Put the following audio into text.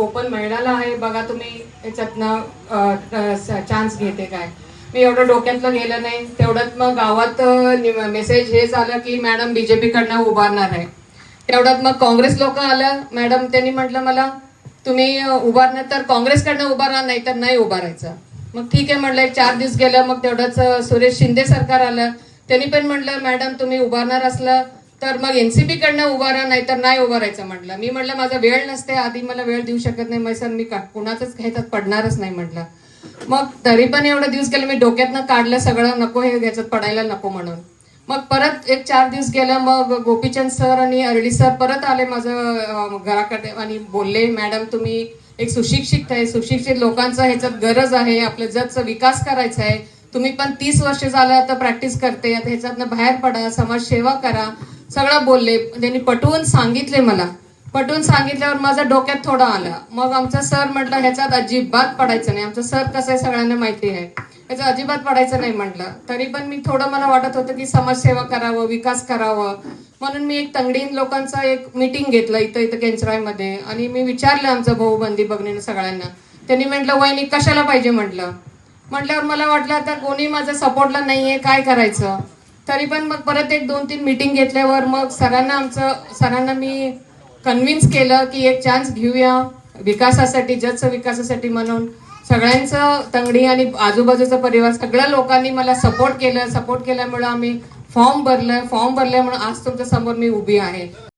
Open महिलाला आहे बघा तुम्ही याच्यातनं चान्स घेते काय. मी एवढं डोक्यातलं गेलं नाही तेवढ्यात मग गावात मेसेज हे झालं की मॅडम बी जे पीकडनं उभारणार आहे. तेवढ्यात मग काँग्रेस लोक आलं मॅडम त्यांनी म्हटलं मला तुम्ही अ, उभारणार तर काँग्रेसकडनं उभारणार नाही तर नाही उभारायचं. मग ठीक आहे म्हटलं एक चार दिवस गेलं मग तेवढंच सुरेश शिंदे सरकार आलं. त्यांनी पण म्हटलं मॅडम तुम्ही उभारणार असलं तर मग एनसीपी कडनं उभारा नाही तर नाही उभारायचं म्हटलं. मी म्हटलं माझा वेळ नसते आधी मला वेळ देऊ शकत नाही मग सर मी कुणाचंच घ्यायचं पडणारच नाही म्हटलं. मग तरी पण एवढं दिवस गेले मी डोक्यातनं काढलं सगळं नको हे घ्यायचं पडायला नको म्हणून. मग परत एक चार दिवस गेलं मग गोपीचंद सर आणि अरळी सर परत आले माझं घराकडे आणि बोलले मॅडम तुम्ही एक सुशिक्षित आहे सुशिक्षित लोकांचा ह्याच्यात गरज आहे आपल्या जगचा विकास करायचा आहे. तुम्ही पण तीस वर्ष झालं आता प्रॅक्टिस करते आता ह्याच्यातनं बाहेर पडा समाजसेवा करा. सगळं बोलले. त्यांनी पटवून सांगितले मला. पटवून सांगितल्यावर माझ्या डोक्यात थोडं आलं. मग आमचा सर म्हटलं ह्याच्यात अजिबात पडायचं नाही. आमचं सर कसं आहे सगळ्यांना माहिती आहे. याचं अजिबात पडायचं नाही म्हटलं. तरी पण मी थोडं मला वाटत होतं की समाजसेवा करावं विकास करावं. म्हणून मी एक तंगडीन लोकांचा एक मीटिंग घेतलं इथं इथं केंचराईमध्ये. आणि मी विचारलं आमचं भाऊ बंदी बघणे सगळ्यांना. त्यांनी म्हटलं वहिनी कशाला पाहिजे? म्हटलं. म्हटल्यावर मला वाटलं आता कोणी माझ्या सपोर्टला नाहीये. काय करायचं? तरी पण मग परत एक दोन तीन मीटिंग घेतल्यावर मग सरांना आमचं सरांना मी कन्व्हिन्स केलं की एक चान्स घेऊया विकासासाठी जगच्या विकासासाठी म्हणून. सगळ्यांचं तंगडी आणि आजूबाजूचा परिवार सगळ्या लोकांनी मला सपोर्ट केलं. सपोर्ट केल्यामुळं आम्ही फॉर्म भरलं. फॉर्म भरल्यामुळं आज तुमच्यासमोर मी उभी आहे.